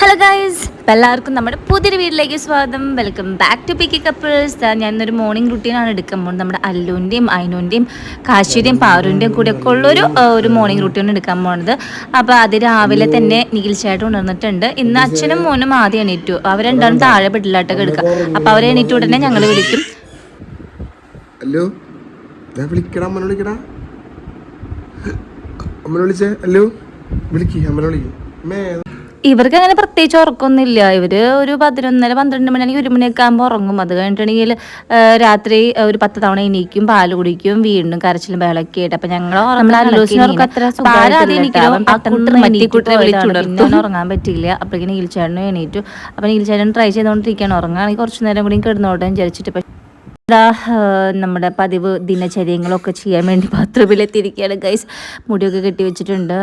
Hello guys എല്ലാവർക്കും നമ്മുടെ പുതിയൊരു വീട്ടിലേക്ക് സ്വാഗതം. Welcome back to Picky couples ഇന്നൊരു മോർണിംഗ് റുട്ടീനാണ് എടുക്കുമ്പോൾ നമ്മുടെ അല്ലുവിന്റെയും അയിനുവിന്റെയും കാശിയുടെയും പാറുവിന്റെയും കൂടെ ഒക്കെ ഉള്ളൊരു ഒരു മോർണിംഗ് റുട്ടീൻ എടുക്കാൻ പോകുന്നത്. അപ്പോൾ അത് രാവിലെ തന്നെ നീൽച്ചായിട്ട് ഉണർന്നിട്ടുണ്ട് ഇന്ന് അച്ഛനും മോനും ആദ്യം എണീറ്റു. അവരെന്താണ് താഴെ പെട്ടില്ലാട്ടൊക്കെ എടുക്കുക അപ്പോൾ അവരെ എണീറ്റ ഉടനെ ഞങ്ങൾ വിളിക്കും. ഹലോ വിളിക്കടാ വിളിക്കടാ. വിളിച്ചേ ഹലോ വിളിക്കേ അമ്മനെ വിളിക്ക്. അമ്മേ ഇവർക്ക് അങ്ങനെ പ്രത്യേകിച്ച് ഉറക്കമൊന്നുമില്ല ഇവർ ഒരു പതിനൊന്നര പന്ത്രണ്ട് മണി അല്ലെങ്കിൽ ഒരു മണിയൊക്കെ ആകുമ്പോൾ ഉറങ്ങും. അത് കഴിഞ്ഞിട്ടുണ്ടെങ്കിൽ രാത്രി ഒരു പത്ത് തവണ എണീക്കും പാൽ കുടിക്കും വീണ്ടും കരച്ചിലും ബഹളൊക്കെ ആയിട്ട്. അപ്പൊ ഞങ്ങൾ ഉറങ്ങാൻ പറ്റിയില്ല അപ്പോഴേക്കും നീൽച്ചേട്ടനും എണീറ്റു. അപ്പൊ നീൽച്ചേട്ടൻ ട്രൈ ചെയ്തുകൊണ്ടിരിക്കുകയാണ് ഉറങ്ങുകയാണെങ്കിൽ കുറച്ച് നേരം കൂടി കിടന്നോട്ടെ വിചാരിച്ചിട്ട്. പക്ഷേ നമ്മുടെ പതിവ് ദിനചര്യങ്ങളൊക്കെ ചെയ്യാൻ വേണ്ടി ബാത്റൂമിലെത്തിയിരിക്കുകയാണ് ഗൈസ് മുടിയൊക്കെ കെട്ടി വെച്ചിട്ടുണ്ട്.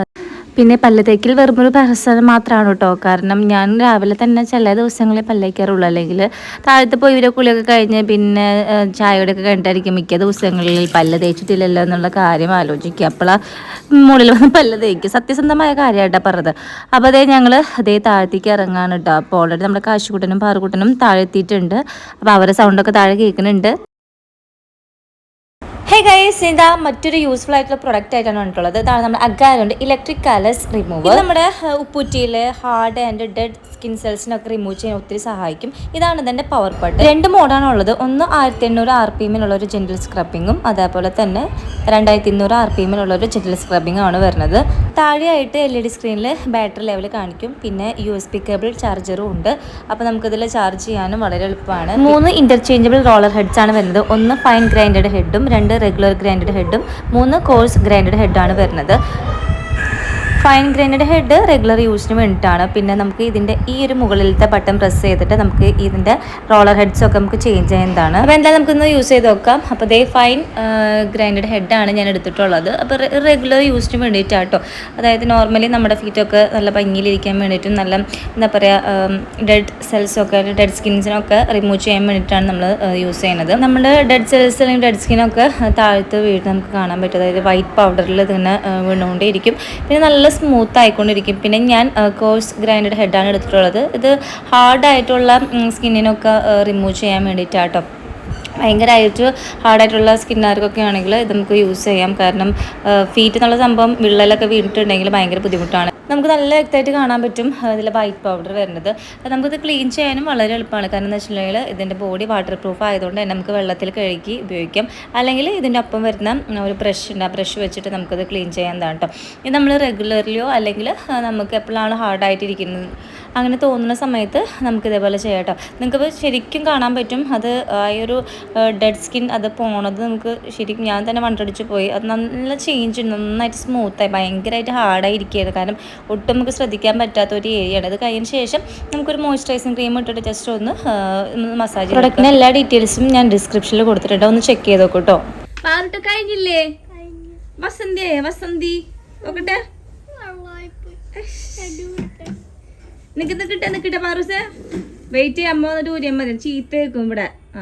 പിന്നെ പല്ല് തേക്കൽ വെറുമൊരു പ്രഹസനം മാത്രമാണ് കേട്ടോ. കാരണം ഞാൻ രാവിലെ തന്നെ ചില ദിവസങ്ങളിൽ പല്ലേക്കാറുള്ളൂ. അല്ലെങ്കിൽ താഴത്ത് പോയി ഇവരെ കുളിയൊക്കെ കഴിഞ്ഞ് പിന്നെ ചായയോടെയൊക്കെ കഴിഞ്ഞിട്ടായിരിക്കും മിക്ക ദിവസങ്ങളിൽ പല്ല് തേച്ചിട്ടില്ലല്ലോ എന്നുള്ള കാര്യം ആലോചിക്കുക. അപ്പോഴാണ് മുകളിൽ വന്ന് പല്ല് തേക്കുക. സത്യസന്ധമായ കാര്യമായിട്ടാണ് പറഞ്ഞത്. അപ്പോൾ അതേ ഞങ്ങൾ അതേ താഴത്തേക്ക് ഇറങ്ങാണ് കേട്ടോ. അപ്പോൾ ഓൾറെഡി നമ്മുടെ കാശുകൂട്ടനും പാറുകൂട്ടനും താഴെത്തിയിട്ടുണ്ട്. അപ്പോൾ അവരുടെ സൗണ്ടൊക്കെ താഴെ കേൾക്കുന്നുണ്ട്. ഹേ ഗൈസ് ഇതാ മറ്റൊരു യൂസ്ഫുൾ ആയിട്ടുള്ള പ്രൊഡക്റ്റ് ആയിട്ടാണ് വന്നിട്ടുള്ളത്. ഇതാണ് നമ്മുടെ അഗാരുണ്ട് ഇലക്ട്രിക് കാലസ് റിമൂവർ നമ്മുടെ ഉപ്പൂറ്റിയിലെ ഹാർഡ് ആൻഡ് ഡെഡ് സ്കിൻ സെൽസിനൊക്കെ റിമൂവ് ചെയ്യാൻ ഒത്തിരി സഹായിക്കും. ഇതാണ് ഇതിന്റെ പവർ പട്ട് രണ്ട് മോഡാണ് ഉള്ളത്. ഒന്ന് ആയിരത്തി എണ്ണൂറ് ആർ പി എമ്മിലുള്ള ഒരു ജെന്റൽ സ്ക്രബിങ്ങും അതേപോലെ തന്നെ രണ്ടായിരത്തി ഇരുന്നൂറ് ആർ പി എമ്മിലുള്ള ഒരു ജെന്റൽ സ്ക്രബിങ്ങും ആണ് വരുന്നത്. താഴെയായിട്ട് എൽ ഇ ഡി സ്ക്രീനിൽ ബാറ്ററി ലെവൽ കാണിക്കും. പിന്നെ യു എസ് പി കേബിൾ ചാർജറും ഉണ്ട്. അപ്പോൾ നമുക്കിതിൽ ചാർജ് ചെയ്യാനും വളരെ എളുപ്പമാണ്. മൂന്ന് ഇന്റർചേഞ്ചബിൾ റോളർ ഹെഡ്സ് ആണ് വരുന്നത്. ഒന്ന് ഫൈൻ ഗ്രൈൻഡഡ് ഹെഡും രണ്ട് റെഗുലർ ഗ്രൈൻഡഡ് ഹെഡും മൂന്ന് കോഴ്സ് ഗ്രൈൻഡഡ് ഹെഡാണ് വരുന്നത്. ഫൈൻ ഗ്രൈൻഡഡ് ഹെഡ് റെഗുലർ യൂസിന് വേണ്ടിയിട്ടാണ്. പിന്നെ നമുക്ക് ഇതിന്റെ ഈ ഒരു മുകളിലത്തെ ബട്ടൺ പ്രസ് ചെയ്തിട്ട് നമുക്ക് ഇതിന്റെ റോളർ ഹെഡ്സ് ഒക്കെ നമുക്ക് ചേഞ്ച് ചെയ്യുന്നതാണ് അപ്പോൾ എന്തായാലും നമുക്കൊന്ന് യൂസ് ചെയ്ത് നോക്കാം. അപ്പോൾ ദേ ഫൈൻ ഗ്രൈൻഡഡ് ഹെഡാണ് ഞാൻ എടുത്തിട്ടുള്ളത്. അപ്പോൾ റെഗുലർ യൂസിന് വേണ്ടിയിട്ടാട്ടോ അതായത് നോർമലി നമ്മുടെ ഫീറ്റൊക്കെ നല്ല ഭംഗിയിലിരിക്കാൻ വേണ്ടിയിട്ടും നല്ല എന്താ പറയുക ഡെഡ് സെൽസൊക്കെ ഡെഡ് സ്കിൻസിനൊക്കെ റിമൂവ് ചെയ്യാൻ വേണ്ടിയിട്ടാണ് നമ്മൾ യൂസ് ചെയ്യുന്നത്. നമ്മുടെ ഡെഡ് സെൽസ് അല്ലെങ്കിൽ ഡെഡ് സ്കിനൊക്കെ താഴത്ത് വീട് നമുക്ക് കാണാൻ പറ്റും. അതായത് വൈറ്റ് പൗഡറിൽ ഇതിങ്ങനെ വീണുകൊണ്ടേയിരിക്കും. പിന്നെ നല്ല സ്മൂത്ത് ആയിക്കൊണ്ടിരിക്കും പിന്നെ ഞാൻ കോഴ്സ് ഗ്രൈൻഡഡ് ഹെഡാണ് എടുത്തിട്ടുള്ളത്. ഇത് ഹാർഡായിട്ടുള്ള സ്കിന്നിനൊക്കെ റിമൂവ് ചെയ്യാൻ വേണ്ടിയിട്ടാട്ടോ. ഭയങ്കരമായിട്ട് ഹാർഡായിട്ടുള്ള സ്കിന്നുകാർക്കൊക്കെ ആണെങ്കിൽ ഇത് നമുക്ക് യൂസ് ചെയ്യാം. കാരണം ഫീറ്റ് എന്നുള്ള സംഭവം വിള്ളലൊക്കെ വീണിട്ടുണ്ടെങ്കിൽ ഭയങ്കര ബുദ്ധിമുട്ടാണ്. നമുക്ക് നല്ല വ്യക്തമായിട്ട് കാണാൻ പറ്റും ഇതിൽ വൈറ്റ് പൗഡർ വരുന്നത്. നമുക്കിത് ക്ലീൻ ചെയ്യാനും വളരെ എളുപ്പമാണ്. കാരണം എന്ന് വെച്ചിട്ടുണ്ടെങ്കിൽ ഇതിന്റെ ബോഡി വാട്ടർ പ്രൂഫ് ആയതുകൊണ്ട് തന്നെ നമുക്ക് വെള്ളത്തിൽ കഴുകി ഉപയോഗിക്കാം. അല്ലെങ്കിൽ ഇതിന്റെ ഒപ്പം വരുന്ന ഒരു ബ്രഷ് ഉണ്ട്. ആ ബ്രഷ് വെച്ചിട്ട് നമുക്കത് ക്ലീൻ ചെയ്യാൻ കേട്ടോ ഇത് നമ്മൾ റെഗുലർലിയോ അല്ലെങ്കിൽ നമുക്ക് എപ്പോഴാണ് ഹാർഡായിട്ടിരിക്കുന്നത് അങ്ങനെ തോന്നുന്ന സമയത്ത് നമുക്ക് ഇതേപോലെ ചെയ്യാം കേട്ടോ നിങ്ങൾക്ക് ശരിക്കും കാണാൻ പറ്റും. അത് ആ ഒരു ഡെഡ് സ്കിൻ അത് പോണത് നമുക്ക് ശരിക്കും ഞാൻ തന്നെ വണ്ടടിച്ച് പോയി. അത് നല്ല ചേഞ്ച് ഉണ്ട്. നന്നായിട്ട് സ്മൂത്തായി ഭയങ്കരമായിട്ട് ഹാർഡായി ഇരിക്കുകയായിരുന്നു കാരണം ഒട്ടും നമുക്ക് ശ്രദ്ധിക്കാൻ പറ്റാത്ത ഒരു ഏരിയയാണ് അത് കഴിഞ്ഞ ശേഷം നമുക്കൊരു മോയ്സ്ചറൈസിങ് ക്രീം ഇട്ടിട്ട് ജസ്റ്റ് ഒന്ന് മസാജ് പ്രൊഡക്റ്റിന് എല്ലാ ഡീറ്റെയിൽസും ഞാൻ ഡിസ്ക്രിപ്ഷനിൽ കൊടുത്തിട്ടുണ്ട്. ഒന്ന് ചെക്ക് ചെയ്ത് നോക്കൂ കേട്ടോ പാർട്ട് കഴിഞ്ഞില്ലേ? വസന്തിയേ വസന്തി നോക്കട്ടെ. നിക്ക് നിക്കട്ടെ നിക്കട്ടെ പാറൂസേ. വെയിറ്റ് ചെയ്യാൻ പോകുന്ന ടൂര്യം മതി ചീത്ത വെക്കും ഇവിടെ. ആ.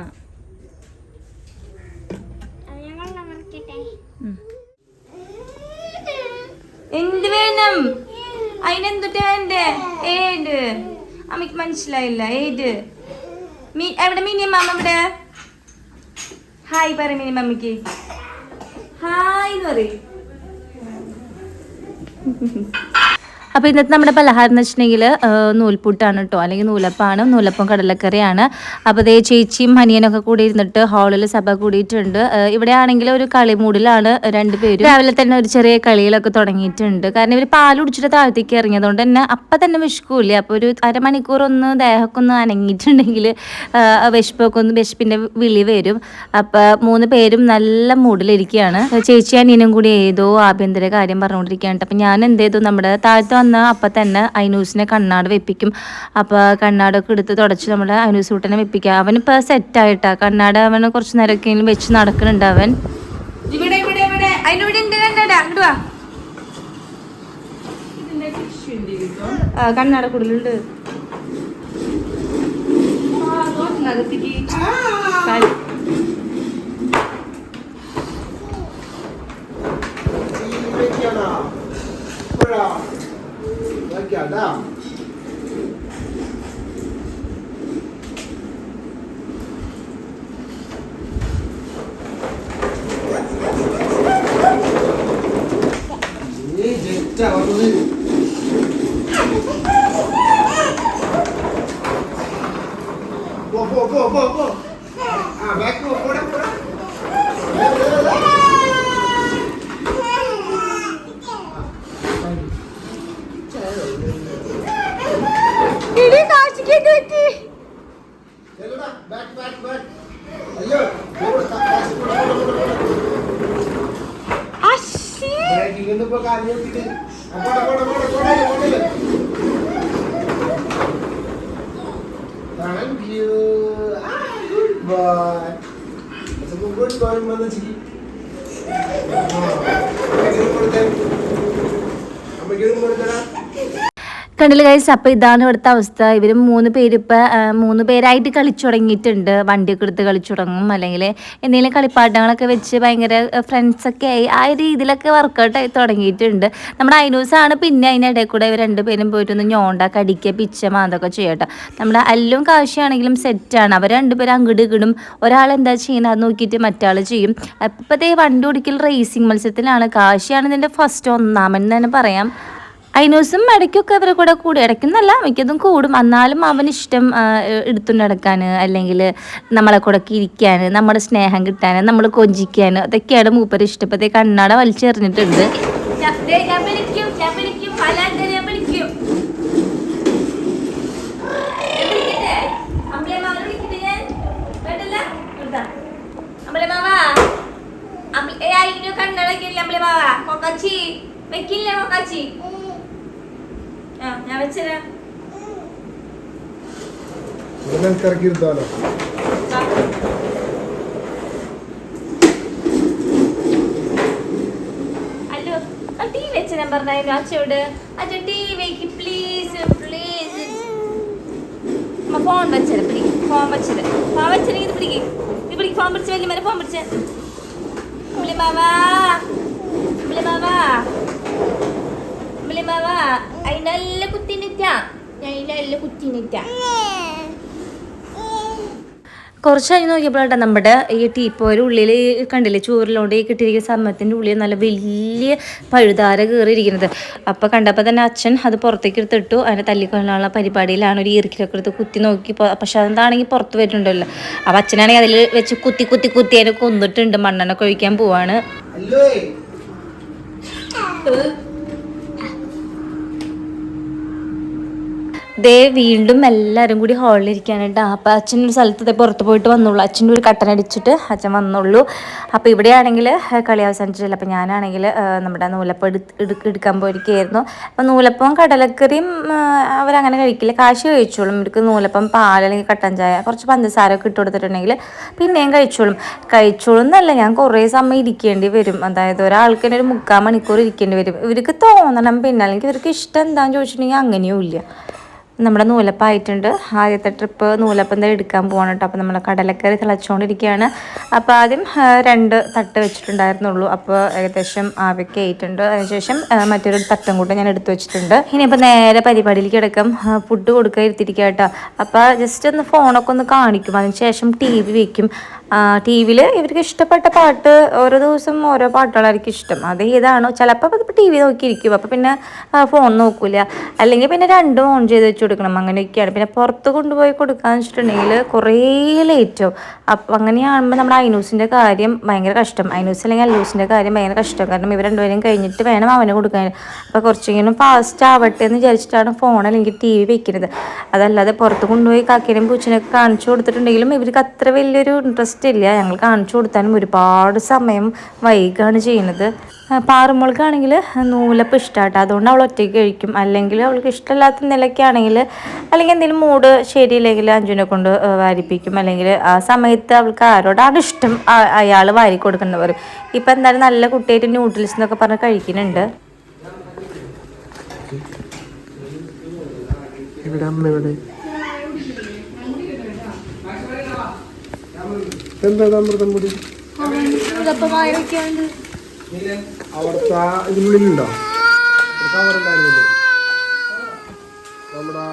എന്ത് വേണം? അതിനെന്തുട്ടാ വേണ്ടേ? ഏത്? അമ്മയ്ക്ക് മനസ്സിലായില്ല. ഏത്? മീ എവിടെ മിനി അമ്മ ഇവിടെ ഹായ് പറ മിനി അമ്മയ്ക്ക് ഹായ് എന്ന് പറയും. അപ്പോൾ ഇന്നത്തെ നമ്മുടെ പലഹാരം എന്ന് വെച്ചിട്ടുണ്ടെങ്കിൽ നൂൽപുട്ടാണ് കേട്ടോ അല്ലെങ്കിൽ നൂലപ്പാണ് നൂലപ്പം കടലക്കറിയാണ്. അപ്പോൾ ദേ ചേച്ചിയും ഹനിയനൊക്കെ കൂടി ഇരുന്നിട്ട് ഹാളിൽ സഭ കൂടിയിട്ടുണ്ട്. ഇവിടെ ആണെങ്കിൽ ഒരു കളിമൂടിലാണ് രണ്ടുപേരും രാവിലെ തന്നെ ഒരു ചെറിയ കളികളൊക്കെ തുടങ്ങിയിട്ടുണ്ട്. കാരണം ഇവർ പാൽ കുടിച്ചിട്ട് താഴത്തേക്ക് ഇറങ്ങിയതുകൊണ്ട് തന്നെ അപ്പം തന്നെ വിശക്കൂല അപ്പോൾ ഒരു അരമണിക്കൂർ ഒന്ന് ദേഹമൊക്കെ ഒന്ന് അനങ്ങിയിട്ടുണ്ടെങ്കിൽ വിശപ്പൊക്കെ ഒന്ന് വിശപ്പിന്റെ വിളി വരും. അപ്പോൾ മൂന്ന് പേരും നല്ല മൂഡിലിരിക്കുകയാണ് ചേച്ചി അനിയനും കൂടി ഏതോ ആഭ്യന്തര കാര്യം പറഞ്ഞുകൊണ്ടിരിക്കുകയാണ് അപ്പം ഞാൻ എന്ത് ചെയ്തു? നമ്മുടെ താഴത്ത് വന്ന അപ്പം തന്നെ അയനൂസിനെ കണ്ണാട് വെപ്പിക്കും. അപ്പോൾ കണ്ണാടൊക്കെ എടുത്ത് തുടച്ച് നമ്മുടെ അയനൂസ് കൂട്ടനെ വെപ്പിക്കുക. അവനിപ്പോൾ സെറ്റായിട്ടാണ് കണ്ണാട് അവന് കുറച്ച് നേരമൊക്കെ വെച്ച് നടക്കുന്നുണ്ട് അവൻ. ഇവിടെ ഇവിടെ ഇവിടെ. അതിനിവിടെ ഉണ്ട് കണ്ണാട കൂടുതലുണ്ട്. വാ taki Adam Eita, olha o Thank you. Ah, good boy. It's a good boy, കണ്ടില്ല ഗൈസ് അപ്പോൾ ഇതാണ് ഇവിടുത്തെ അവസ്ഥ. ഇവർ മൂന്ന് പേര് ഇപ്പം മൂന്ന് പേരായിട്ട് കളിച്ചു തുടങ്ങിയിട്ടുണ്ട്. വണ്ടിയൊക്കെ എടുത്ത് കളിച്ചു തുടങ്ങും. അല്ലെങ്കിൽ എന്തെങ്കിലും കളിപ്പാട്ടങ്ങളൊക്കെ വെച്ച് ഭയങ്കര ഫ്രണ്ട്സൊക്കെ ആയി ആ രീതിയിലൊക്കെ വർക്കൗട്ട് ആയി തുടങ്ങിയിട്ടുണ്ട്. നമ്മുടെ അയിനൂസാണ് പിന്നെ അതിനിടയിൽ കൂടെ ഇവർ രണ്ടുപേരും പോയിട്ടൊന്ന് ഞോണ്ട കടിക്കുക പിച്ച മാതൊക്കെ ചെയ്യട്ടെ. നമ്മുടെ അല്ലും കാശിയാണെങ്കിലും സെറ്റാണ് അവർ രണ്ടുപേരും അങ്ങോട്ട് ഇടും ഒരാൾ എന്താ ചെയ്യുന്നത്? അത് നോക്കിയിട്ട് മറ്റാൾ ചെയ്യും. ഇപ്പോഴത്തെ വണ്ടി ഓടിക്കൽ റേസിംഗ് മത്സരത്തിലാണ്. കാശിയാണ് ഇതിന്റെ ഫസ്റ്റ് ഒന്നാമൻ തന്നെ പറയാം. അയിനൂസും ഇടയ്ക്കൊക്കെ അവരെ കൂടെ കൂടി ഇടയ്ക്കുന്നല്ല മിക്കതും കൂടും. എന്നാലും അവൻ ഇഷ്ടം എടുത്തുകൊണ്ട് നടക്കാൻ അല്ലെങ്കിൽ നമ്മളെ കൂടെ ഇരിക്കാൻ നമ്മുടെ സ്നേഹം കിട്ടാൻ നമ്മൾ കൊഞ്ചിക്കാൻ അതൊക്കെയാണ് മൂപ്പര് ഇഷ്ടപ്പെട്ട കണ്ണാട വലിച്ചെറിഞ്ഞിട്ടുണ്ട് വെക്കില്ല കൊക്കാച്ചി. ആ ഞാൻ വെച്ചരാ. ഇരുത്താലോ അല്ലോ ആ ടീ വെച്ച് ഞാൻ പറഞ്ഞായിരുന്നു അച്ഛയോട് അച്ഛ ടീ വെക്ക് പ്ലീസ് പ്ലീസ് ഫോൺ വെച്ചത് പിടി ഫോൺ വെച്ചത്. ഫോൺ വെച്ചത് ഇത് പിടിക്ക്. ഇത് പിടിക്ക് ഫോൺ പിടിച്ച് വലിയ മേലെ ഫോൺ പിടിച്ച്. അമ്മിളി മാവാ. അമ്മിളി മാവാ. അതിനെല്ലാം കുത്തിനിറ്റാ. അതിനെല്ലാം കുത്തിനിറ്റാ. കുറച്ച് കഴിഞ്ഞ് നോക്കിയപ്പോഴാണ് നമ്മുടെ ഈ ടീപ്പോയുടെ ഉള്ളിൽ കണ്ടില്ലേ? ചോറിലോണ്ട് ഈ കിട്ടിയിരിക്കുന്ന സമയത്തിന്റെ ഉള്ളിൽ നല്ല വലിയ പഴുതാര കയറിയിരിക്കുന്നത് അപ്പോൾ കണ്ടപ്പോൾ തന്നെ അച്ഛൻ അത് പുറത്തേക്ക് എടുത്തിട്ടു അതിനെ തല്ലിക്കൊല്ലാനുള്ള പരിപാടിയിലാണ് ഒരു ഈർക്കിലൊക്കെ എടുത്ത് കുത്തി നോക്കി. പോ- പക്ഷെ അതെന്താണെങ്കിൽ പുറത്ത് വരുന്നുണ്ടല്ലോ. അപ്പോൾ അച്ഛനാണെങ്കിൽ അതിൽ വെച്ച് കുത്തി കുത്തി കുത്തി അതിനെ കൊന്നിട്ടുണ്ട്. മണ്ണെണ്ണ കൊഴിക്കാൻ പോവാണ്. ദേ വീണ്ടും എല്ലാവരും കൂടി ഹാളിൽ കേട്ടോ അപ്പം അച്ഛൻ ഒരു സ്ഥലത്ത് ഇതേ പുറത്ത് പോയിട്ട് വന്നുള്ളൂ. അച്ഛന്റെ ഒരു കട്ടൻ അടിച്ചിട്ട് അച്ഛൻ വന്നുള്ളൂ. അപ്പോൾ ഇവിടെയാണെങ്കിൽ കളി അവസാനിച്ചിട്ടില്ല. അപ്പോൾ ഞാനാണെങ്കിൽ നമ്മുടെ നൂലപ്പം എടുക്ക എടുക്കാൻ പോയിരിക്കുകയായിരുന്നു. അപ്പോൾ നൂലപ്പവും കടലക്കറിയും അവരങ്ങനെ കഴിക്കില്ല. കാശ് കഴിച്ചോളും. ഇവർക്ക് നൂലപ്പം പാൽ അല്ലെങ്കിൽ കട്ടൻ ചായ കുറച്ച് പഞ്ചസാരമൊക്കെ ഇട്ട് കൊടുത്തിട്ടുണ്ടെങ്കിൽ പിന്നെയും കഴിച്ചോളും. കഴിച്ചോളും എന്നല്ല ഞാൻ കുറേ സമയം ഇരിക്കേണ്ടി വരും. അതായത് ഒരാൾക്ക് തന്നെ ഒരു മുക്കാൽ മണിക്കൂർ ഇരിക്കേണ്ടി വരും. ഇവർക്ക് തോന്നണം പിന്നെ. അല്ലെങ്കിൽ ഇവർക്ക് ഇഷ്ടം എന്താണെന്ന് ചോദിച്ചിട്ടുണ്ടെങ്കിൽ അങ്ങനെയും ഇല്ല. നമ്മുടെ നൂലപ്പായിട്ടുണ്ട്. ആദ്യത്തെ ട്രിപ്പ് നൂലപ്പം തന്നെ എടുക്കാൻ പോവാണ് കേട്ടോ. അപ്പോൾ നമ്മൾ കടലക്കറി തിളച്ചുകൊണ്ടിരിക്കുകയാണ് അപ്പോൾ ആദ്യം രണ്ട് തട്ട് വെച്ചിട്ടുണ്ടായിരുന്നുള്ളൂ. അപ്പോൾ ഏകദേശം ആവയ്ക്ക് ആയിട്ടുണ്ട്. അതിനുശേഷം മറ്റൊരു തട്ടും കൂടെ ഞാൻ എടുത്തു വെച്ചിട്ടുണ്ട്. ഇനിയിപ്പോൾ നേരെ പരിപാടിയിലേക്ക് കിടക്കും. ഫുഡ് കൊടുക്കാൻ ഇരുത്തിരിക്കുക കേട്ടോ. അപ്പോൾ ജസ്റ്റ് ഒന്ന് ഫോണൊക്കെ ഒന്ന് കാണിക്കും. അതിനുശേഷം ടി വി വയ്ക്കും ടി വിയിൽ ഇവർക്ക് ഇഷ്ടപ്പെട്ട പാട്ട് ഓരോ ദിവസം ഓരോ പാട്ടുകളായിരിക്കും ഇഷ്ടം. അത് ഏതാണോ. ചിലപ്പോൾ ടി വി നോക്കിയിരിക്കും. അപ്പോൾ പിന്നെ ഫോൺ നോക്കില്ല അല്ലെങ്കിൽ പിന്നെ രണ്ടും ഓൺ ചെയ്ത് വെച്ച് കൊടുക്കണം. അങ്ങനെയൊക്കെയാണ്. പിന്നെ പുറത്ത് കൊണ്ടുപോയി കൊടുക്കാന്ന് വെച്ചിട്ടുണ്ടെങ്കിൽ കുറേ ലേറ്റ് ആവും അപ്പം അങ്ങനെയാകുമ്പോൾ നമ്മുടെ ഐനൂസിന്റെ കാര്യം ഭയങ്കര കഷ്ടം. ഐനൂസ് അല്ലെങ്കിൽ അല്ലൂസിന്റെ കാര്യം ഭയങ്കര കഷ്ടം. കാരണം ഇവർ രണ്ടുപേരും കഴിഞ്ഞിട്ട് വേണം അവന് കൊടുക്കാൻ. അപ്പോൾ കുറച്ചെങ്കിലും ഫാസ്റ്റ് ആവട്ടെ എന്ന് വിചാരിച്ചിട്ടാണ് ഫോൺ അല്ലെങ്കിൽ ടി വി വെക്കുന്നത്. അതല്ലാതെ പുറത്ത് കൊണ്ടുപോയി കാക്കേനെയും പൂച്ചനെയൊക്കെ കാണിച്ചു കൊടുത്തിട്ടുണ്ടെങ്കിലും ഇവർക്ക് അത്ര വലിയൊരു ഇൻട്രസ്റ്റ് ഇല്ല. ഞങ്ങൾ കാണിച്ചു കൊടുത്താലും ഒരുപാട് സമയം വൈകാണ് ചെയ്യുന്നത്. പാറുമോൾക്കാണെങ്കിൽ നൂലപ്പം ഇഷ്ടമാട്ടോ അതുകൊണ്ട് അവൾ ഒറ്റയ്ക്ക് കഴിക്കും അല്ലെങ്കിൽ അവൾക്ക് ഇഷ്ടമില്ലാത്ത നിലയ്ക്കാണെങ്കിൽ അല്ലെങ്കിൽ എന്തെങ്കിലും മൂഡ് ശരിയില്ലെങ്കിൽ അഞ്ജുനെ കൊണ്ട് വാരിപ്പിക്കും അല്ലെങ്കിൽ ആ സമയത്ത് അവൾക്ക് ആരോടാണ് ഇഷ്ടം അയാൾ വാരി കൊടുക്കുന്നവർ ഇപ്പം എന്തായാലും നല്ല കുട്ടിയായിട്ട് ന്യൂഡിൽസ് എന്നൊക്കെ പറഞ്ഞ് കഴിക്കുന്നുണ്ട് ഇവിടെ അമ്മ ഇവിടെ എന്താ അമൃതം പൊടി അവിടുത്തെ ഇതിനുള്ളിലുണ്ടോ? നമ്മുടെ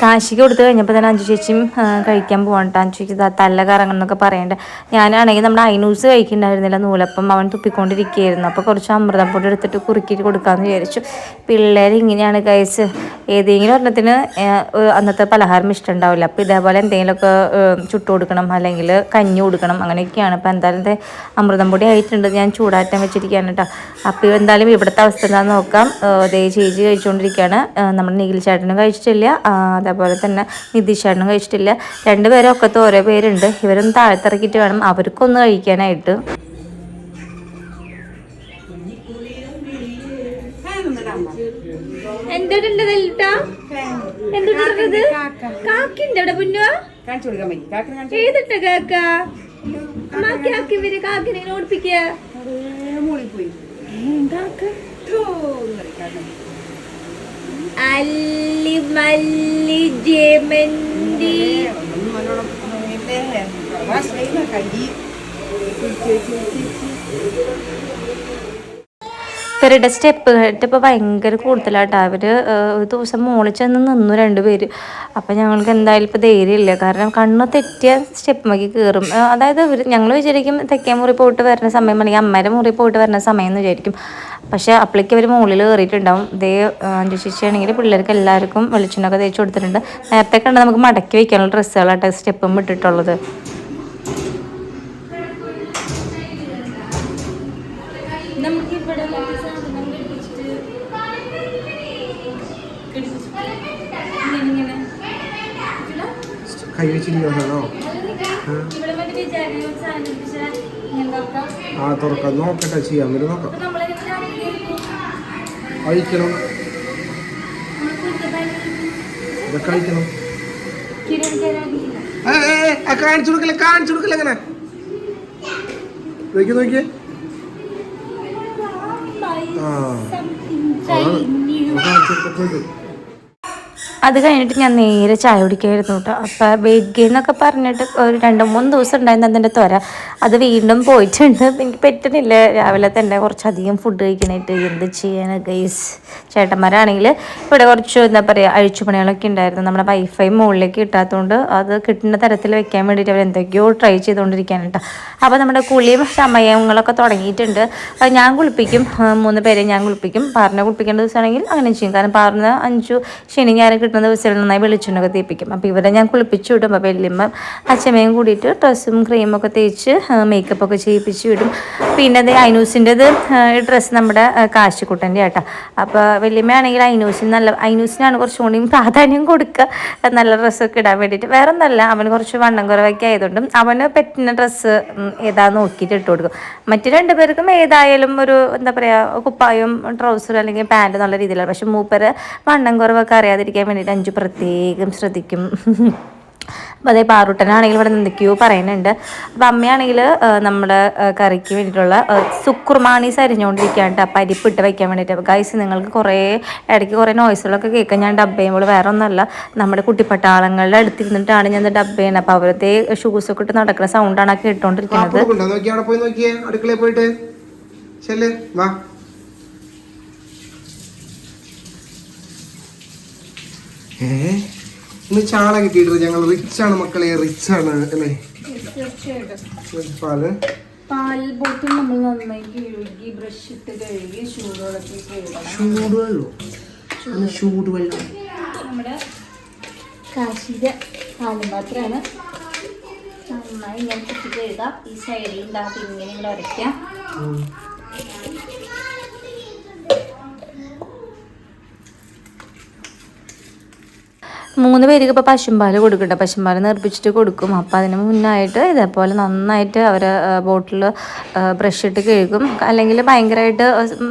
കാശിക്ക് കൊടുത്തു കഴിഞ്ഞപ്പോൾ തന്നെ അഞ്ചു ചേച്ചിയും കഴിക്കാൻ പോകണ്ട അഞ്ചു ചേച്ചി തല്ല കറങ്ങുന്നൊക്കെ പറയണ്ട്. ഞാനാണെങ്കിൽ നമ്മുടെ അയിനൂസ് കഴിക്കുന്നുണ്ടായിരുന്നില്ല നൂലപ്പം അവൻ തുപ്പിക്കൊണ്ടിരിക്കുകയായിരുന്നു. അപ്പോൾ കുറച്ച് അമൃതം പൊടി എടുത്തിട്ട് കുറുക്കിയിട്ട് കൊടുക്കാമെന്ന് വിചാരിച്ചു. പിള്ളേർ ഇങ്ങനെയാണ് കഴിച്ച് ഏതെങ്കിലും ഒരെണ്ണത്തിന് അന്നത്തെ പലഹാരം ഇഷ്ടമുണ്ടാവില്ല അപ്പോൾ ഇതേപോലെ എന്തെങ്കിലുമൊക്കെ ചുട്ട് കൊടുക്കണം അല്ലെങ്കിൽ കഞ്ഞി കൊടുക്കണം അങ്ങനെയൊക്കെയാണ്. അപ്പോൾ എന്തായാലും അമൃതം പൊടി ആയിട്ടുണ്ട്. ഞാൻ ചൂടാറ്റാൻ വെച്ചിരിക്കുകയാണ് കേട്ടോ അപ്പോൾ എന്തായാലും ഇവിടുത്തെ അവസ്ഥ എന്താണെന്ന് നോക്കാം. ദേ ചേച്ചി കഴിച്ചുകൊണ്ടിരിക്കുകയാണ് നമ്മുടെ നീൽ ചേട്ടനും കഴിച്ചിട്ടില്ല. ആ, അതേപോലെ തന്നെ നിതീഷേട്ടനും കഴിച്ചിട്ടില്ല. രണ്ടുപേരും ഒക്കത്ത് ഓരോ പേരുണ്ട്. ഇവരൊന്ന് താഴത്തിറക്കിയിട്ട് വേണം അവർക്കൊന്ന് കഴിക്കാനായിട്ട്. ഏതിട്ട കാക്ക? ഇവർ കാക്കിനെ ഓടിപ്പിക്കുക മൂളി പോയി. അല്ലി മല്ലി ജേമന്തി ഇവരുടെ സ്റ്റെപ്പ് കേട്ട് ഇപ്പോൾ ഭയങ്കര കൂടുതലാട്ടോ. അവർ ഒരു ദിവസം മുകളിൽ ചെന്ന് നിന്നു രണ്ടുപേര്. അപ്പോൾ ഞങ്ങൾക്ക് എന്തായാലും ഇപ്പോൾ ധൈര്യമില്ല കാരണം കണ്ണ് തെറ്റിയ സ്റ്റെപ്പ് മക്കി കയറും അതായത് ഇവർ ഞങ്ങൾ വിചാരിക്കും തെക്കേ മുറി പോയിട്ട് വരുന്ന സമയം അല്ലെങ്കിൽ അമ്മയുടെ മുറി പോയിട്ട് വരുന്ന സമയം എന്ന് വിചാരിക്കും. പക്ഷേ അപ്പോഴേക്ക് അവർ മുകളിൽ കയറിയിട്ടുണ്ടാവും ഇതേ അഞ്ചു ശിശിയാണെങ്കിൽ പിള്ളേർക്ക് എല്ലാവർക്കും വെളിച്ചെണ്ണൊക്കെ തേച്ച് കൊടുത്തിട്ടുണ്ട്. നേരത്തെ കണ്ട് നമുക്ക് മടക്കി വയ്ക്കാനുള്ള ഡ്രസ്സുകളായിട്ട് സ്റ്റെപ്പും ഇട്ടിട്ടുള്ളത്. നമുക്ക് ഇവിടെ കൈ വെച്ചിരിക്കണോ ആ. തുറക്കാം. നോക്കട്ടെ ചെയ്യാൻ വരും നോക്കാം. അഴിക്കണം ഇതൊക്കെ അഴിക്കണം കാണിച്ചു കൊടുക്കല്ലേ കാണിച്ചു കൊടുക്കല്ലേ അങ്ങനെ നോക്കി നോക്കിയേ ആ. കാണിച്ചു കൊടുത്തിട്ടുണ്ട്. അത് കഴിഞ്ഞിട്ട് ഞാൻ നേരെ ചായ കുടിക്കായിരുന്നു കേട്ടോ അപ്പം വെയിറ്റ് എന്നൊക്കെ പറഞ്ഞിട്ട് ഒരു രണ്ട് മൂന്ന് ദിവസം ഉണ്ടായിരുന്നു അതിന്റെ ത്വര. അത് വീണ്ടും പോയിട്ടുണ്ട്. എനിക്ക് പറ്റുന്നില്ല. രാവിലെ തന്നെ കുറച്ചധികം ഫുഡ് കഴിക്കണായിട്ട് എന്ത് ചെയ്യാൻ ഗൈസ് ചേട്ടന്മാരാണെങ്കിൽ ഇവിടെ കുറച്ച് എന്താ പറയുക അഴിച്ചുപണികളൊക്കെ ഉണ്ടായിരുന്നു. നമ്മുടെ വൈഫൈ മുകളിലേക്ക് കിട്ടാത്തതുകൊണ്ട് അത് കിട്ടുന്ന തരത്തിൽ വെക്കാൻ വേണ്ടിയിട്ട് അവർ എന്തൊക്കെയോ ട്രൈ ചെയ്തുകൊണ്ടിരിക്കുകയാണ് കേട്ടോ അപ്പോൾ നമ്മുടെ കുളിയും സമയങ്ങളൊക്കെ തുടങ്ങിയിട്ടുണ്ട്. ഞാൻ കുളിപ്പിക്കും. മൂന്ന് പേരെ ഞാൻ കുളിപ്പിക്കും. പാറിനെ കുളിപ്പിക്കേണ്ട ദിവസമാണെങ്കിൽ അങ്ങനെ ചെയ്യും. കാരണം പാറിന് അഞ്ചു ശനി ഞായറും കിട്ടുന്ന ദിവസത്തിൽ നന്നായി വെളിച്ചെണ്ണൊക്കെ തേപ്പിക്കും. അപ്പോൾ ഇവരെ ഞാൻ കുളിപ്പിച്ചു വിടും. അപ്പോൾ വലിയമ്മ അച്ഛമ്മയും കൂടിയിട്ട് ഡ്രസ്സും ക്രീമൊക്കെ തേച്ച് മേക്കപ്പ് ഒക്കെ ചെയ്യിപ്പിച്ച് വിടും. പിന്നെ അത് ഐനൂസിന്റെത് ഡ്രസ്സ് നമ്മുടെ കാശിക്കുട്ടന്റെ ആട്ടോ. അപ്പോൾ വല്യമ്മയാണെങ്കിൽ ഐനൂസിന് നല്ല ഐനൂസിനാണ് കുറച്ചും കൂടി പ്രാധാന്യം കൊടുക്കുക. നല്ല ഡ്രസ്സൊക്കെ ഇടാൻ വേണ്ടിയിട്ട്. വേറെ ഒന്നല്ല അവന് കുറച്ച് വണ്ണം കുറവൊക്കെ ആയതുകൊണ്ടും അവന് പറ്റുന്ന ഡ്രസ്സ് ഏതാ നോക്കിയിട്ട് ഇട്ട് കൊടുക്കും. മറ്റു രണ്ടുപേർക്കും ഏതായാലും ഒരു എന്താ പറയുക കുപ്പായും ട്രൗസറും അല്ലെങ്കിൽ പാന്റ് നല്ല രീതിയിലാണ്. പക്ഷെ മൂപ്പര് വണ്ണം കുറവൊക്കെ അറിയാതിരിക്കാൻ വേണ്ടിയിട്ട് അഞ്ചു പ്രത്യേകം ശ്രദ്ധിക്കും. അപ്പോൾ അതേ പാറൂട്ടനാണെങ്കിൽ ഇവിടെ എന്തൊക്കെയോ പറയുന്നുണ്ട്. അപ്പോൾ അമ്മയാണെങ്കിൽ നമ്മുടെ കറിക്ക് വേണ്ടിയിട്ടുള്ള സുക്കുർമാണീസ് അരിഞ്ഞുകൊണ്ടിരിക്കുകയാണ് കേട്ടോ. അരിപ്പിട്ട് വയ്ക്കാൻ വേണ്ടിയിട്ട്. ഗൈസ് നിങ്ങൾക്ക് കുറേ ഇടയ്ക്ക് കുറേ നോയ്സുകളൊക്കെ കേൾക്കാം. ഞാൻ ഡബ് ചെയ്യുമ്പോൾ വേറെ ഒന്നല്ല. നമ്മുടെ കുട്ടിപ്പട്ടാളങ്ങളുടെ അടുത്തിരുന്നിട്ടാണ് ഞാൻ ഡബ് ചെയ്യുന്നത്. അപ്പോൾ അവരത്തെ ഷൂസൊക്കെ ഇട്ട് നടക്കുന്ന സൗണ്ടാണ് ആ കേട്ടുകൊണ്ടിരിക്കുന്നത് കൊടുക്കണ്ടോ നോക്കി അവിടെ പോയി നോക്കിയേ അടുക്കളയിൽ പോയിട്ട് ചെല്ല് വാ ഇന്ന് ചാള കിട്ടിയിട്ട് ഞങ്ങൾ റിച്ച് ആണ് മക്കളെ. റിച്ച് ആണ് അല്ലേ? പാൽ? പാൽ ബോട്ടിൽ നമ്മൾ നന്നായി കഴുകി ബ്രഷ് ഇട്ട് കഴുകി ചൂടുവെള്ളത്തിൽ കഴുകണം ചൂടുവെള്ളോ? അത് ചൂടുവെള്ളം? നമ്മുടെ കാശിയുടെ പാലും പാത്രമാണ് നന്നായി ഇങ്ങനെ കുത്തി കഴുകാം ഈ സൈഡിൽ ഉണ്ടാക്കി ഇങ്ങനെ ഇങ്ങനെ ഉരയ്ക്കാം മൂന്ന് പേർക്ക് ഇപ്പോൾ പശുമ്പാൽ കൊടുക്കട്ടെ പശുമ്പാൽ നിർപ്പിച്ചിട്ട് കൊടുക്കും. അപ്പോൾ അതിന് മുന്നായിട്ട് ഇതേപോലെ നന്നായിട്ട് അവർ ബോട്ടിൽ ബ്രഷ് ഇട്ട് കഴുകും. അല്ലെങ്കിൽ ഭയങ്കരമായിട്ട്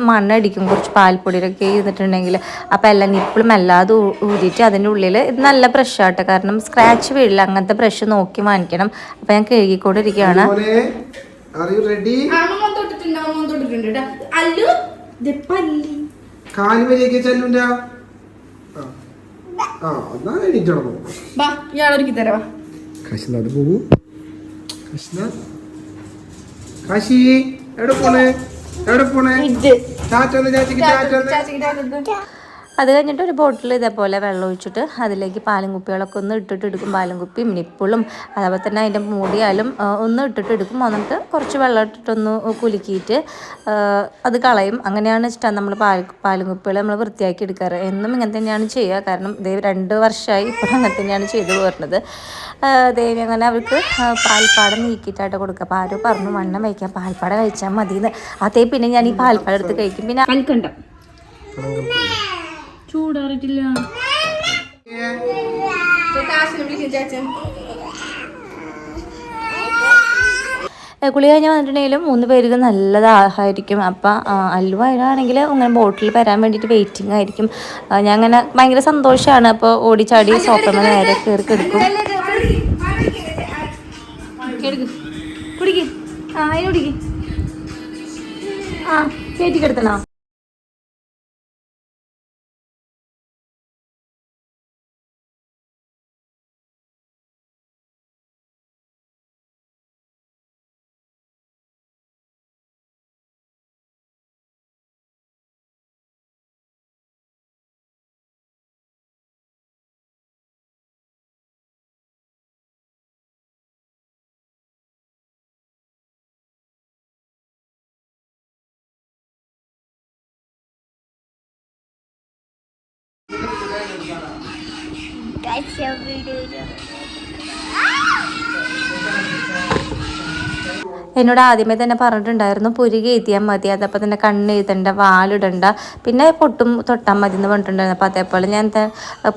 മണ്ണടിക്കും. കുറച്ച് പാൽപ്പൊടിയിലൊക്കെ ചെയ്തിട്ടുണ്ടെങ്കിൽ അപ്പോൾ എല്ലാം നിപ്പിളും അല്ലാതെ ഊരിയിട്ട് അതിന്റെ ഉള്ളിൽ ഇത് നല്ല ബ്രഷാട്ടെ കാരണം സ്ക്രാച്ച് വീഴില്ല അങ്ങനത്തെ ബ്രഷ് നോക്കി വാങ്ങിക്കണം. അപ്പോൾ ഞാൻ കഴുകിക്കൊണ്ടിരിക്കുകയാണ്. കാലുവരെയൊക്കെ ആർ യു റെഡി തൊട്ടിട്ടുണ്ട് മോൻ തൊട്ടിട്ടുണ്ട് കേട്ടോ അല്ലു ദേ പല്ലി കാൽ വരെയൊക്കെ ചെല്ലുണ്ട ആ എന്നാ എണീറ്റോളൂ വാ ഇയാൾ ഒരുക്കി തരാം വാ. കാശിനാഥ് പോകൂ കാശിനാഥ്. കാശി എവിടെ പോണേ? എവിടെ പോണേ? ചാറ്റ ചാച്ചിക്ക് ചാറ്റ അത് കഴിഞ്ഞിട്ട് ഒരു ബോട്ടിൽ ഇതേപോലെ വെള്ളം ഒഴിച്ചിട്ട് അതിലേക്ക് പാലും കുപ്പികളൊക്കെ ഒന്ന് ഇട്ടിട്ട് എടുക്കും. പാലും കുപ്പിയും നിപ്പിളും അതേപോലെ തന്നെ അതിന്റെ മൂടിയാലും ഒന്ന് ഇട്ടിട്ട് എടുക്കും. എന്നിട്ട് കുറച്ച് വെള്ളം ഇട്ടിട്ടൊന്ന് കുലുക്കിയിട്ട് അത് കളയും. അങ്ങനെയാണ് ഇഷ്ടം നമ്മൾ പാൽ പാലും കുപ്പികൾ നമ്മൾ വൃത്തിയാക്കി എടുക്കാറ്. എന്നും ഇങ്ങനെ തന്നെയാണ് ചെയ്യുക. കാരണം ദേവി രണ്ട് വർഷമായി ഇപ്പോഴും അങ്ങനെ തന്നെയാണ് ചെയ്തു പോരുന്നത് ദേവി അങ്ങനെ അവർക്ക് പാൽപ്പാടം നീക്കിയിട്ടായിട്ട് കൊടുക്കുക. അപ്പോൾ ആരും പറഞ്ഞു വണ്ണം വയ്ക്കാം പാൽപ്പാട കഴിച്ചാൽ മതിയെന്ന്. അതേ പിന്നെ ഞാൻ ഈ പാൽപ്പാടം എടുത്ത് കഴിക്കും. പിന്നെ കൽക്കണ്ട. ചൂടാറിട്ടില്ല. കുളി കഴിഞ്ഞ് വന്നിട്ടുണ്ടെങ്കിലും മൂന്ന് പേർക്ക് നല്ല ദാഹമായിരിക്കും അപ്പം അല്ലു വയറാണെങ്കിൽ അങ്ങനെ ബോട്ടിൽ വരാൻ വേണ്ടിയിട്ട് വെയിറ്റിംഗ് ആയിരിക്കും. ഞാൻ അങ്ങനെ ഭയങ്കര സന്തോഷമാണ് അപ്പോൾ ഓടിച്ചാടി സോപ്പമ്മ നേരെ കയറി കിടക്കും. കുടിക്ക്. ആ ആ കയറ്റി കിടത്തണോ? Guys, your video. എന്നോട് ആദ്യമേ തന്നെ പറഞ്ഞിട്ടുണ്ടായിരുന്നു പുരുകി എഴുതിയാൽ മതി അതപ്പോൾ തന്നെ കണ്ണ് എഴുതണ്ട വാലിടണ്ട പിന്നെ പൊട്ടും തൊട്ടാൽ മതി എന്ന് പറഞ്ഞിട്ടുണ്ടായിരുന്നു. അപ്പോൾ അതേപോലെ ഞാൻ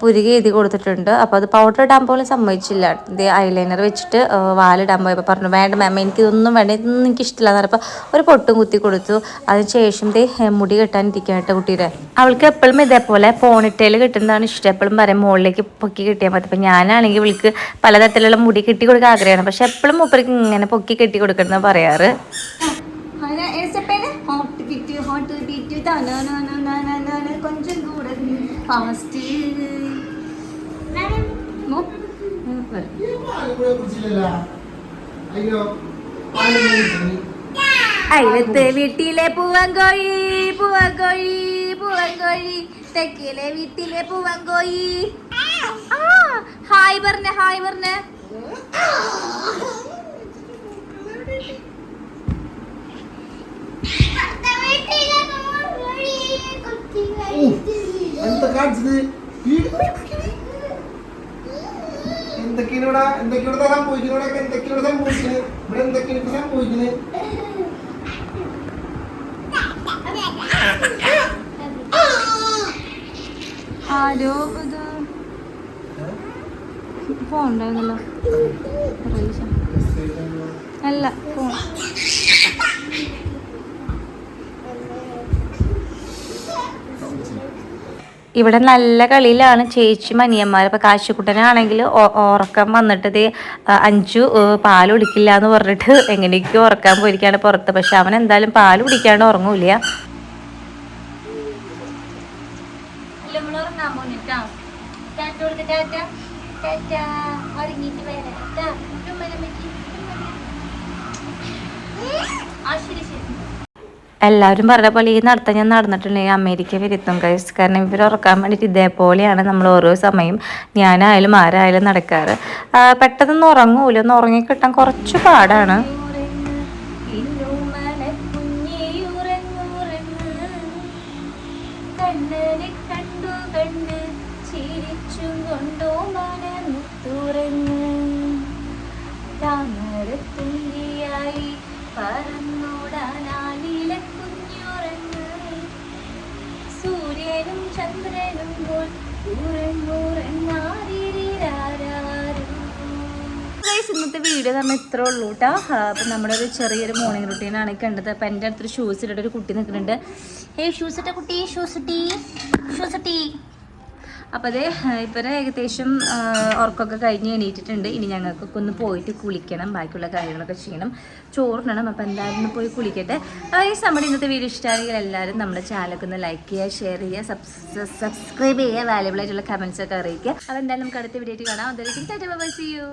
പുരുകി എഴുതി കൊടുത്തിട്ടുണ്ട്. അപ്പോൾ അത് പൗഡർ ഇടാൻ പോലും സമ്മതിച്ചില്ല. ഇത് ഐലൈനർ വെച്ചിട്ട് വാലിടാൻ പോയപ്പോൾ പറഞ്ഞു വേണ്ട മാം എനിക്കിതൊന്നും വേണ്ട ഇതൊന്നും എനിക്ക് ഇഷ്ടമില്ല എന്ന് പറഞ്ഞപ്പോൾ ഒരു പൊട്ടും കുത്തി കൊടുത്തു. അതിന് ശേഷം ദേ മുടി മുടി കെട്ടാനിരിക്കട്ടെ കുട്ടിയുടെ. അവൾക്ക് എപ്പോഴും ഇതേപോലെ പോണിട്ടേൽ കിട്ടുന്നതാണ് ഇഷ്ടം. എപ്പോഴും പറയും മുകളിലേക്ക് പൊക്കി കിട്ടിയാൽ മതി. അപ്പം ഞാനാണെങ്കിൽ ഇവൾക്ക് പലതരത്തിലുള്ള മുടി കെട്ടി കൊടുക്കാൻ ആഗ്രഹമാണ്. പക്ഷെ എപ്പോഴും മൂപ്പർക്ക് ഇങ്ങനെ പൊക്കി കെട്ടി കൊടുക്കണം പറയാറ്. അയിലത്ത് വീട്ടിലെ പൂവങ്കോഴി പൂവങ്കോഴി പൂവങ്കോഴി തെക്കിലെ വീട്ടിലെ പൂവങ്കോഴി ഹായ് പറഞ്ഞ ഹായ് പറഞ്ഞ. എന്താ കാണിച്ചത് എന്തൊക്കെയാണ് എന്തൊക്കെയാണ് സംഭവിക്കുന്നത് എന്തൊക്കെയാണ് സംഭവിക്കുന്നത് ഇവിടെ എന്തൊക്കെയാണ് സംഭവിക്കുന്നത് ആരോ ഇത് ഫോൺ ഉണ്ടായിരുന്നല്ലോ അല്ല ഫോൺ ഇവിടെ നല്ല കളിയിലാണ് ചേച്ചി മനിയന്മാർ ഇപ്പൊ കാശിക്കുട്ടനാണെങ്കിൽ ഉറക്കം വന്നിട്ട് അഞ്ചു പാൽ കുടിക്കില്ല എന്ന് പറഞ്ഞിട്ട് എങ്ങനെയൊക്കെയോ ഉറക്കാൻ പോയിരിക്കാണ് പുറത്ത്. പക്ഷെ അവൻ എന്തായാലും പാൽ കുടിക്കാണ്ട് ഉറങ്ങൂല എല്ലാവരും പറഞ്ഞ പോലെ ഈ നടത്തം ഞാൻ നടന്നിട്ടുണ്ടെങ്കിൽ അമേരിക്ക വരുത്തും കൈസ് കാരണം ഇവർ ഉറക്കാൻ വേണ്ടിയിട്ട് ഇതേപോലെയാണ് നമ്മൾ ഓരോ സമയം ഞാനായാലും ആരായാലും നടക്കാറ്. പെട്ടെന്ന് പെട്ടെന്നൊന്നും ഉറങ്ങൂല ഒന്ന് ഉറങ്ങിക്കിട്ടാൻ കുറച്ച് പാടാണ്. സൂര്യനും ചന്ദ്രനും പോൽ ഇന്നത്തെ വീഡിയോ തന്നെ ഇത്ര ഉള്ളൂ കേട്ടോ അപ്പം നമ്മുടെ ഒരു ചെറിയൊരു മോർണിംഗ് റുട്ടീനാണ് കണ്ടത്. അപ്പം എന്റെ അടുത്തൊരു ഷൂസ് ഇട്ടിട്ട് ഒരു കുട്ടി നിൽക്കുന്നുണ്ട്. ഏയ് ഷൂസ് ഇട്ട കുട്ടി ഷൂസ് ഇട്ടി ഷൂസ് ഇട്ടി. അപ്പോൾ അതെ ഇപ്പം ഏകദേശം ഉറക്കമൊക്കെ കഴിഞ്ഞ് എണീറ്റിട്ടുണ്ട്. ഇനി ഞങ്ങൾക്കൊക്കെ ഒന്ന് പോയിട്ട് കുളിക്കണം ബാക്കിയുള്ള കാര്യങ്ങളൊക്കെ ചെയ്യണം. ചോറിനണം അപ്പോൾ എന്തായാലും ഒന്ന് പോയി കുളിക്കട്ടെ. ഈ നമ്മുടെ ഇന്നത്തെ വീഡിയോ ഇഷ്ടമാണെങ്കിൽ എല്ലാവരും നമ്മുടെ ചാനലൊക്കെ ഒന്ന് ലൈക്ക് ചെയ്യുക ഷെയർ ചെയ്യുക സബ്സ്ക്രൈബ് ചെയ്യുക വാല്യബിൾ ആയിട്ടുള്ള കമൻസ് ഒക്കെ അറിയിക്കുക. അപ്പോൾ എന്തായാലും നമുക്ക് അടുത്ത വീഡിയോ ആയിട്ട് കാണാം. അതായിരിക്കും സി യു